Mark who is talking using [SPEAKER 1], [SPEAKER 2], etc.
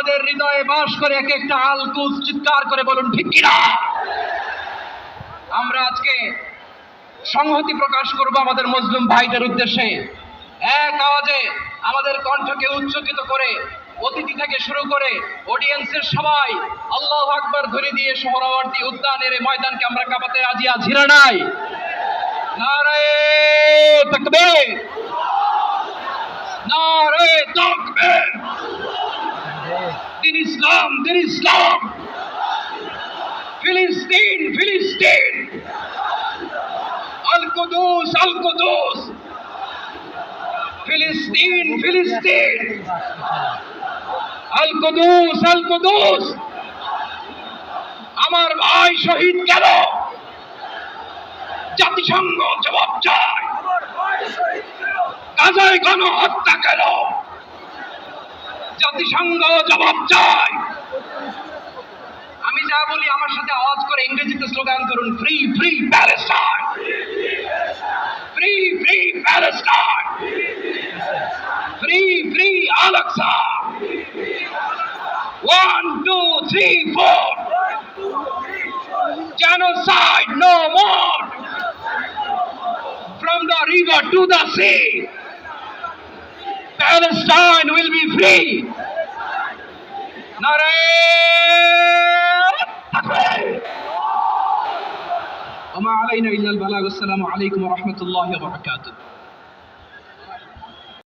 [SPEAKER 1] আমাদের হৃদয়ে বাস করে এক একটা আলকুস চিৎকার করে বলুন, ঠিক কিনা? আমরা আজকে সংহতি প্রকাশ করব আমাদের মুসলিম ভাইদের উদ্দেশ্যে। এক আওয়াজে আমাদের কণ্ঠকে উচ্চকিত করে, অতিথি থেকে শুরু করে অডিয়েন্সের সবাই আল্লাহ আকবার ধরে দিয়ে শহরাবর্তী উদ্যানের এই ময়দানকে আমরা কাঁপাতে রাজি আছি না নাই? নারায়ে তাকবীর! নারায়ে তাকবীর! দিন ইসলাম দিন ইসলাম ফিলিস্তিন ফিলিস্তিন। আল কুদুস আল কুদুস ফিলিস্তিন ফিলিস্তিন। আল কুদুস আল কুদুস আমার ভাই শহীদ গেল জাতিসংঘ জবাব চায়। গাজায় গণহত্যা কেন? জাতিসংঘ জবাব চায় আমি যা বলি আমার সাথে আওয়াজ করে ইংরেজিতে স্লোগান করুন free free Palestine free free Palestine free free আলাক্সা one two three four genocide no more! From the river to the sea! Palestine will be free. وما علينا إلا البلاغ. السلام عليكم ورحمة الله وبركاته.